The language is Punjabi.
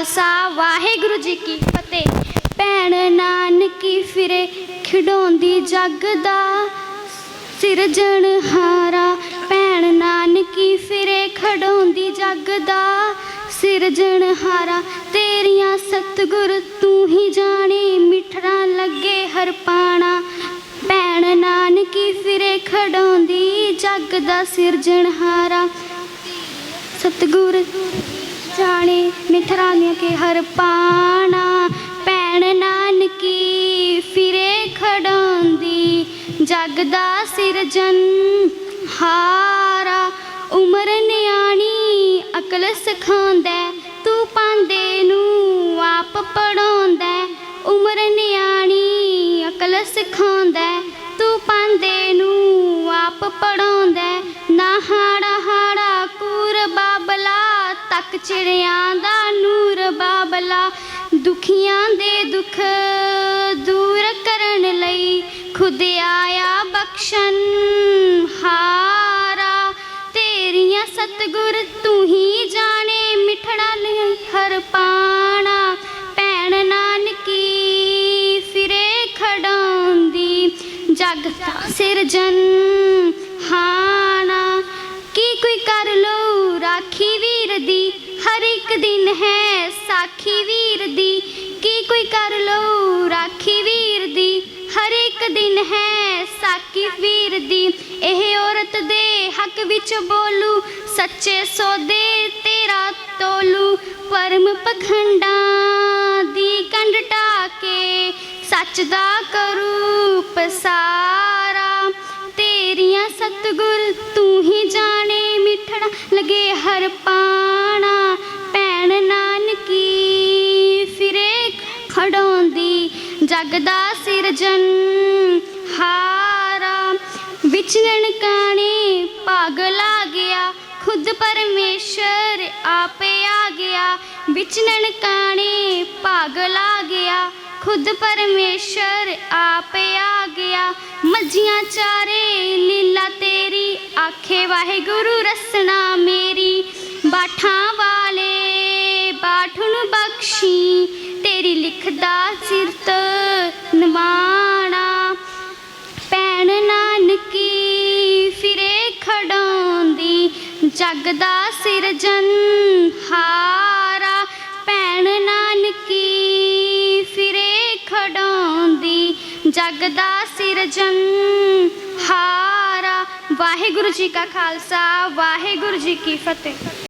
ਖਾਲਸਾ, ਵਾਹਿਗੁਰੂ ਜੀ ਕੀ ਫਤਿਹ। ਭੈਣ ਨਾਨਕੀ ਫਿਰੇ ਖਿਡਾਉਂਦੀ ਜੱਗ ਦਾ ਸਿਰਜਣਹਾਰਾ ਭੈਣ ਨਾਨਕੀ ਫਿਰੇ ਖਡਾਉਂਦੀ ਜੱਗ ਦਾ ਸਿਰਜਣਹਾਰਾ ਤੇਰੀਆਂ ਸਤਿਗੁਰ ਤੂੰ ਹੀ ਜਾਣੇ ਮਿੱਠੜਾ ਲੱਗੇ ਹਰ ਪਾਣਾ। ਭੈਣ ਨਾਨਕੀ ਫਿਰੇ ਖਡਾਉਂਦੀ ਜੱਗ ਦਾ ਸਿਰਜਣਹਾਰਾ ਸਤਿਗੁਰ ਜਾਣੇ ਮਿੱਠੜਾ ਕੇ ਹਰ ਪਾਣਾ। ਭੈਣ ਨਾਨਕੀ ਫਿਰੇ ਖਡਾਉਂਦੀ ਜੱਗ ਦਾ ਸਿਰਜਨ ਹਾਰਾ। ਉਮਰ ਨਿਆਣੀ ਅਕਲ ਸਿਖਾਉਂਦਾ ਤੂੰ ਪਾਂਦੇ ਨੂੰ ਆਪ ਪੜਾਉਂਦਾ। ਉਮਰ ਨਿਆਣੀ ਅਕਲ ਸਿਖਾਉਂਦਾ ਹੈ, ਤੂੰ ਪਾਂਦੇ ਨੂੰ ਆਪ ਪੜਾਉਂਦਾ। ਨਾ ਤੱਕ ਚਿੜਿਆਂ ਦਾ ਨੂਰ ਬਾਬਲਾ, ਦੁਖੀਆਂ ਦੇ ਦੁੱਖ ਦੂਰ ਕਰਨ ਲਈ ਖੁਦ ਆਇਆ ਬਖਸ਼ਣ ਹਾਰਾ। ਤੇਰੀਆਂ ਸਤਿਗੁਰ ਤੂੰ ਹੀ ਜਾਣੇ, ਮਿਠੜਾ ਲਈ ਹਰ ਪਾਣਾ। ਭੈਣ ਨਾਨਕੀ ਫਿਰੇ ਖਡਾਉਂਦੀ ਜਗ ਸਿਰਜਨ ਹਾਣਾ ਕੀ ਕੋਈ ਕਰ ਲੋ ਰਾਖੀ ਵੀਰ ਦੀ ਹਰ ਇੱਕ ਦਿਨ ਹੈ ਸਾਖੀ ਵੀਰ ਦੀ, ਕੀ ਕੋਈ ਕਰ ਲੋ ਰਾਖੀ ਵੀਰ ਦੀ? ਹਰ ਇੱਕ ਦਿਨ ਹੈ ਸਾਖੀ ਵੀਰ ਦੀ, ਇਹ ਔਰਤ ਦੇ ਹੱਕ ਵਿੱਚ ਬੋਲੂ, ਸੱਚੇ ਸੌਦੇ ਤੇਰਾ ਤੋਲੂ, ਪਰਮ ਪਖੰਡਾਂ ਦੀ ਕੰਡ ਕੇ ਸੱਚ ਦਾ ਕਰੂ ਪਸਾਰਾ ਤੇਰੀਆਂ ਸਤਿਗੁਰ ਤੂੰ ਹੀ ਜਾਣੇ, ਮਿੱਠੜਾ ਲਗੇ ਹਰ ਪਾਣਾ। ਭੈਣ ਨਾਨਕੀ ਫਿਰੇ ਖੜਾਉਂਦੀ, ਜਗ ਦਾ ਸਿਰਜਨ ਹਾਰਾ। ਵਿੱਚ ਨਨਕਾਣੇ ਭਾਗ ਲਾ ਗਿਆ, ਖੁਦ ਪਰਮੇਸ਼ਰ ਆਪੇ ਆ ਗਿਆ। ਵਿੱਚ ਨਨਕਾਣੇ ਭਾਗ ਲਾ ਗਿਆ, ਖੁਦ ਪਰਮੇਸ਼ਰ ਆਪੇ ਆ ਗਿਆ। ਮੱਝੀਆਂ ਚਾਰੇ, ਲੀਲਾ ਤੇਰੀ, ਆਖੇ ਵਾਹਿਗੁਰੂ ਰਸਨਾ ਮੇਰੀ। ਬਾਠਾਂ ਵਾਲੇ ਪਾਠ ਨੂੰ ਬਖਸ਼ੀ, ਤੇਰੀ ਲਿਖਦਾ ਸਿਰਤ ਨਿਵਾਣਾ ਭੈਣ ਨਾਨਕੀ, ਫਿਰੇ ਖਡਾਉਂਦੀ ਜਗ ਦਾ ਸਿਰਜਨ ਹਾਰਾ ਭੈਣ ਨਾਨਕੀ, ਫਿਰੇ ਖਡਾਉਂਦੀ ਜਗ ਦਾ ਸਿਰਜਨ ਹਾਰਾ ਵਾਹਿਗੁਰੂ ਜੀ ਕਾ ਖਾਲਸਾ, ਵਾਹਿਗੁਰੂ ਜੀ ਕੀ ਫਤਿਹ।